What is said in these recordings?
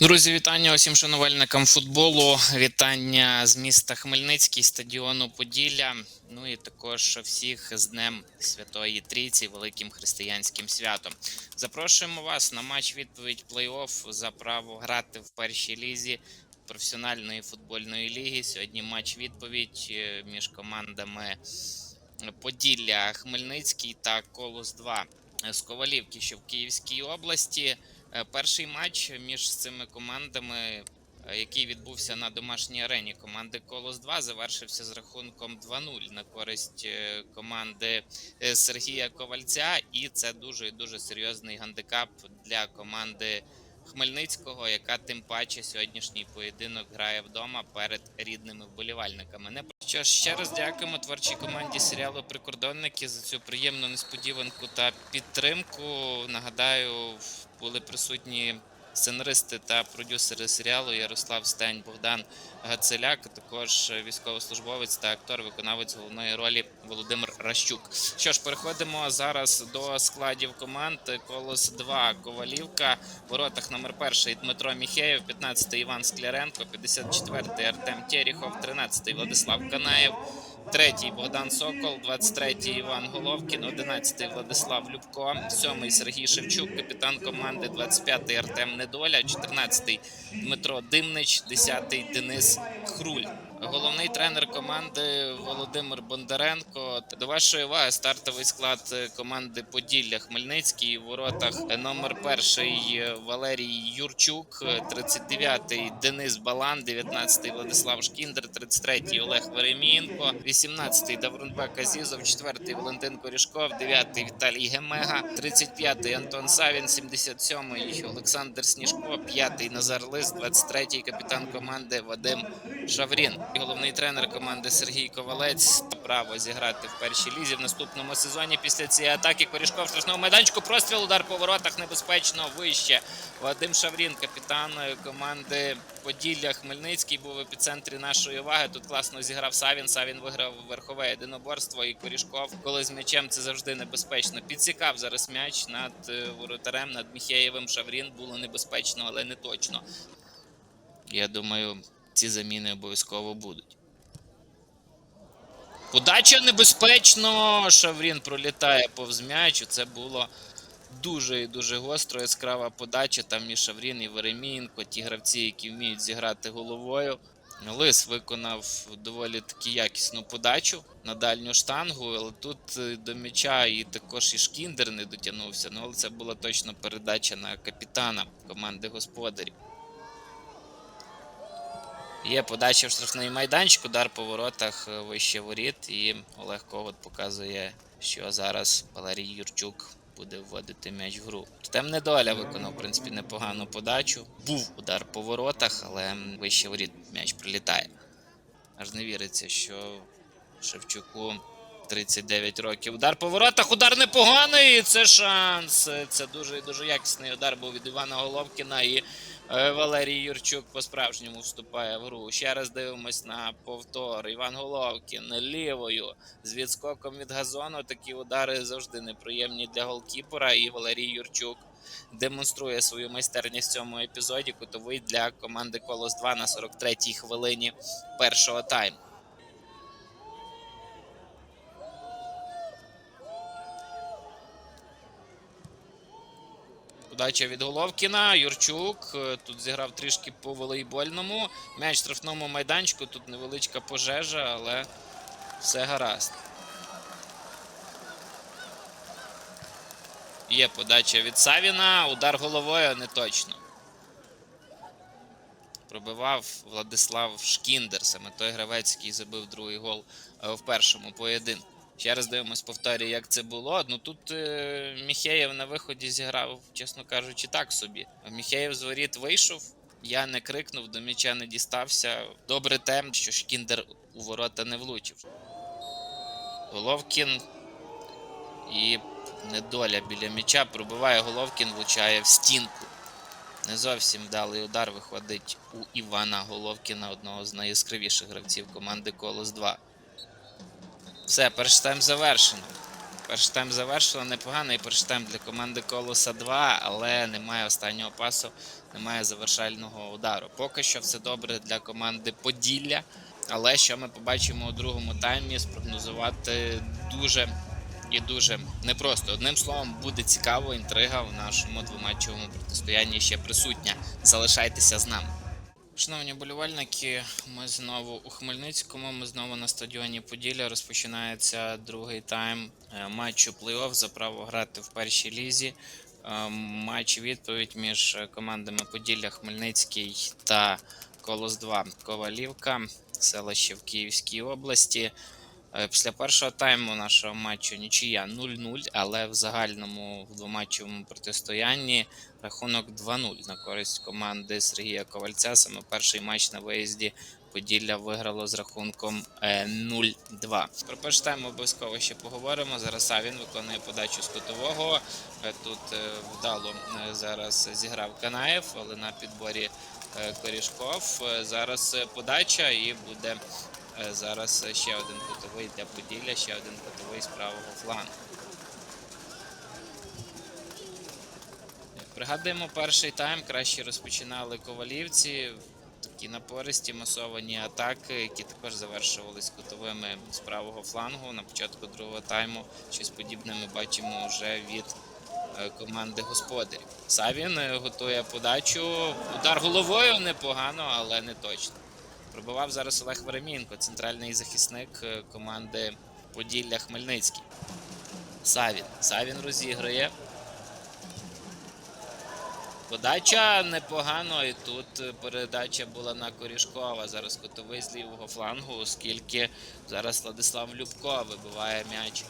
Друзі, вітання усім шанувальникам футболу. Вітання з міста Хмельницький, стадіону Поділля. Ну і також всіх з Днем Святої Трійці, великим християнським святом. Запрошуємо вас на матч відповідь плей-офф за право грати в першій лізі професіональної футбольної ліги. Сьогодні матч відповідь е, між командами Поділля Хмельницький та Колос 2 з Ковалівки, що в Київській області. Е, Перший матч між цими командами, е, який відбувся на домашній арені команди Колос 2, завершився з рахунком 2-0 на користь е, команди Сергія Ковальця. І це дуже дуже серйозний гандикап для команди Хмельницького, яка тим паче сьогоднішній поєдинок грає вдома перед рідними вболівальниками. Не що ж ще раз дякуємо творчій команді серіалу Прикордонники за цю приємну несподіванку та підтримку. Нагадаю, були присутні сценаристи та продюсери серіалу Ярослав Стень, Богдан Гацеляк, також військовослужбовець та актор, виконавець головної ролі Володимир Ращук. Що ж, переходимо зараз до складів команд. Колос 2 Ковалівка, в воротах номер 1 Дмитро Міхеєв, 15-й Іван Скляренко, 54-й Артем Терехов, 13-й Владислав Канаєв. Третій Богдан Сокол, 23-й Іван Головкін, 11-й Владислав Любко, 7-й Сергій Шевчук, капітан команди, 25-й Артем Недоля, 14-й Дмитро Димнич, 10-й Денис Хруль. Головний тренер команди Володимир Бондаренко. До вашої уваги стартовий склад команди Поділля Хмельницький. У воротах номер перший Валерій Юрчук, 39-й Денис Балан, 19-й Владислав Шкіндер, 33-й Олег Веремієнко, 18-й Даврунбек Азізов, 4-й Валентин Корішков, 9-й Віталій Гемега, 35-й Антон Савін, 77-й Олександр Сніжко, 5-й Назар Лис, 23-й капітан команди Вадим Шаврін. Головний тренер команди Сергій Ковалець право зіграти в першій лізі в наступному сезоні. Після цієї атаки Корішков в штрафному майданчику. Простріл удар по воротах небезпечно вище. Вадим Шаврін, капітан команди Поділля Хмельницький, був в епіцентрі нашої уваги. Тут класно зіграв Савін. Савін виграв верхове єдиноборство. І Корішков, коли з м'ячем це завжди небезпечно. Підсікав зараз м'яч над е, воротарем, над Міхеєвим. Шаврін було небезпечно, але не точно. Я думаю, ці заміни обов'язково будуть. Подача небезпечно. Шаврін пролітає повз м'яч. Це було дуже і дуже гостро, яскрава подача. Там і Шаврін, і Веремієнко, ті гравці, які вміють зіграти головою. Лис виконав доволі таки якісну подачу на дальню штангу, але тут е, до м'яча і також і Шкіндер не дотягнувся. Ну, але це була точно передача на капітана команди господарів. Є подача в штрафний майданчик, удар по воротах е, вище воріт, і Олег Коват показує, що зараз Валерій Юрчук буде вводити м'яч в гру. Темне доля виконав, в принципі, непогану подачу. Був удар по воротах, але вище воріт м'яч прилітає. Аж не віриться, що Шевчуку 39 років. Удар по воротах, удар непоганий. Це шанс. Це дуже дуже якісний удар був від Івана Головкіна. І е, Валерій Юрчук по-справжньому вступає в гру. Ще раз дивимось на повтор. Іван Головкін лівою з відскоком від газону. Такі удари завжди неприємні для голкіпера. І Валерій Юрчук демонструє свою майстерність в цьому епізоді. Кутовий для команди Колос 2 на 43-й хвилині першого тайму. Подача від Головкіна. Юрчук е, тут зіграв трішки по волейбольному. М'яч штрафному майданчику. Тут невеличка пожежа, але все гаразд. Є подача від Савіна. Удар головою не точно. Пробивав Владислав Шкіндер, саме той гравець, який забив другий гол е, в першому поєдинку. Ще раз дивимось повторі, як це було. Ну тут е, Міхеєв на виході зіграв, чесно кажучи, так собі. Міхеєв з воріт вийшов. Я не крикнув, до м'яча не дістався. Добре тем, що Шкіндер у ворота не влучив. Головкін і недоля біля м'яча пробиває Головкін, влучає в стінку. Не зовсім вдалий удар виходить у Івана Головкіна, одного з найяскравіших гравців команди Колос 2. Все, перший тайм завершено. Перший тайм завершили непоганий перший тайм для команди Колоса 2, але немає останнього пасу, немає завершального удару. Поки що все добре для команди Поділля. Але що ми побачимо у другому таймі, спрогнозувати дуже і дуже непросто. Одним словом, буде цікаво, інтрига в нашому двоматчевому протистоянні ще присутня. Залишайтеся з нами. Шановні болівальники, ми знову у Хмельницькому. Ми знову на стадіоні Поділля. Розпочинається другий тайм е, матчу плей-офф за право грати в першій лізі. Е, Матч відповідь між командами Поділля, Хмельницький та Колос 2 Ковалівка, селище в Київській області. Е, Після першого тайму нашого матчу нічия 0-0, але в загальному в двоматчевому протистоянні рахунок 2-0 на користь команди Сергія Ковальця. Саме перший матч на виїзді Поділля виграло з рахунком е, 0-2. Про перший тайм обов'язково ще поговоримо. Зараз Савін виконує подачу з кутового. Е, Тут е, вдало е, зараз зіграв Канаєв, але на підборі е, Корішков. Е, Зараз е, подача і буде е, зараз ще один кутовий для Поділля, ще один кутовий з правого флангу. Пригадуємо перший тайм, краще розпочинали ковалівці. Такі напористі масовані атаки, які також завершувались кутовими з правого флангу. На початку другого тайму щось подібне ми бачимо вже від е, команди господарів. Савін е, готує подачу. Удар головою непогано, але не точно. Пробивав зараз Олег Веремінко, центральний захисник е, команди Поділля Хмельницький. Савін. Савін розігрує. Подача непогано, і тут передача була на Корішкова. Зараз котовий з лівого флангу, оскільки зараз Владислав Любко вибиває м'яч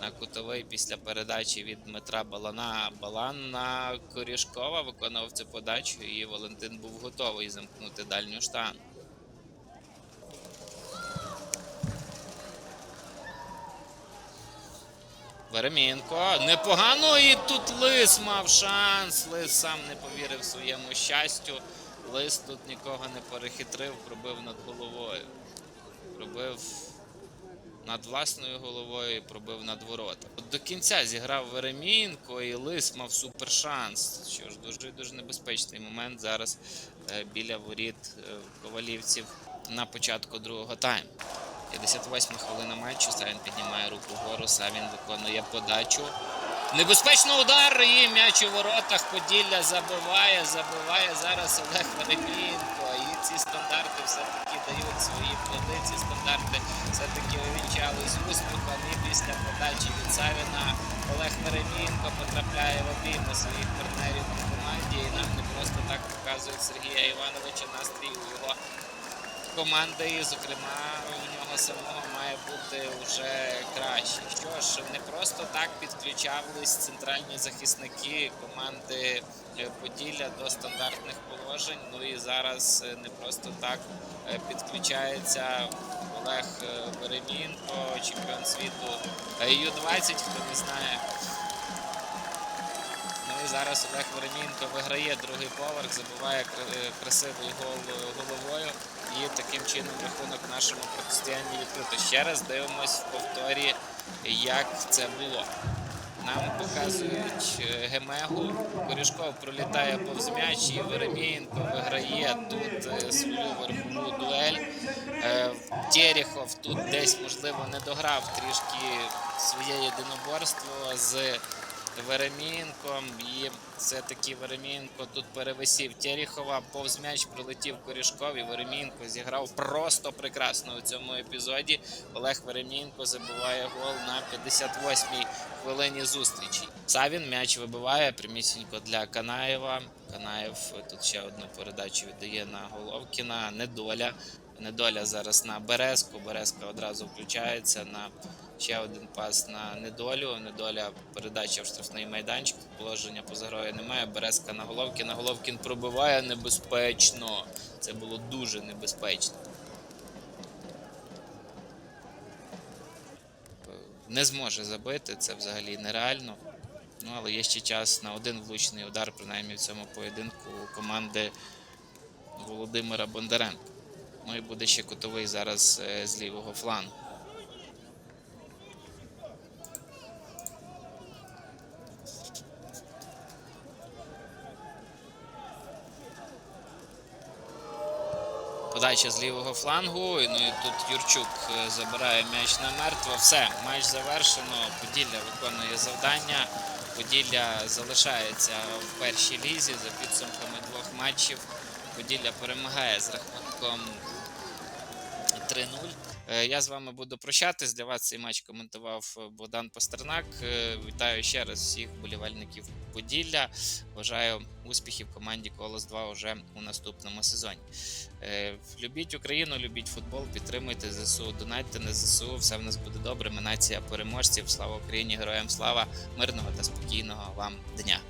на кутовий після передачі від Дмитра Балана. Балан на Корішкова виконував цю подачу, і Валентин був готовий замкнути дальню штангу. Веремінко. Непогано і тут Лис мав шанс. Лис сам не повірив своєму щастю. Лис тут нікого не перехитрив, пробив над головою. Пробив над власною головою і пробив над ворота. От до кінця зіграв Веремінко і Лис мав супер шанс. Що ж, дуже дуже небезпечний момент зараз е, біля воріт е, ковалівців на початку другого тайму. 58 хвилина матчу. Савін піднімає руку вгору. Савін виконує подачу. Небезпечний удар і м'яч у воротах. Поділля забиває, забиває зараз Олег Веремінко. І ці стандарти все-таки дають свої плоди. Ці стандарти все-таки увінчались успіхом. І після подачі від Савіна Олег Веремінко потрапляє в обійми своїх партнерів по команді. І нам не просто так показують Сергія Івановича настрій у його команди, і, зокрема, у нього самого має бути вже краще. Що ж, не просто так підключались центральні захисники команди е, Поділля до стандартних положень. Ну і зараз е, не просто так е, підключається Олег Веремінко, чемпіон світу е, Ю-20, хто не знає. Ну і зараз Олег Веремінко виграє другий поверх, забиває е, красивий гол головою. І таким чином рахунок нашому протистоянні відкрито. Ще раз дивимось в повторі, як це було. Нам показують е, Гемегу. Корішков пролітає повз м'яч і Веремієнко виграє тут е, свою верхову дуель. Е, Терехов тут десь, можливо, не дограв трішки своє єдиноборство з Веремінком. І все-таки Веремінко тут перевисів Терехова, повз м'яч прилетів Корішков і Веремінко зіграв просто прекрасно у цьому епізоді. Олег Веремінко забиває гол на 58-й хвилині зустрічі. Савін м'яч вибиває прямісінько для Канаєва. Канаєв тут ще одну передачу віддає на Головкіна. Недоля. Недоля зараз на Березку. Березка одразу включається на ще один пас на недолю. Недоля передача в штрафний майданчик. Положення поза грою немає. Березка на Головкіна. Головкін пробиває небезпечно. Це було дуже небезпечно. Не зможе забити, це взагалі нереально. Ну, але є ще час на один влучний удар, принаймні в цьому поєдинку команди Володимира Бондаренка. Ну і буде ще кутовий зараз е, з лівого флангу. Подача з лівого флангу. Ну і тут Юрчук е, забирає м'яч на мертво. Все, матч завершено. Поділля виконує завдання. Поділля залишається в першій лізі за підсумками двох матчів. Поділля перемагає з рахунком 3-0. Е, Я з вами буду прощатись. Для вас цей матч коментував е, Богдан Пастернак. Е, Вітаю ще раз всіх болівальників Поділля. Бажаю успіхів команді Колос 2 уже у наступному сезоні. Любіть Україну, любіть футбол, підтримуйте ЗСУ, донатьте на ЗСУ. Все в нас буде добре. Ми нація переможців. Слава Україні, героям слава, мирного та спокійного вам дня.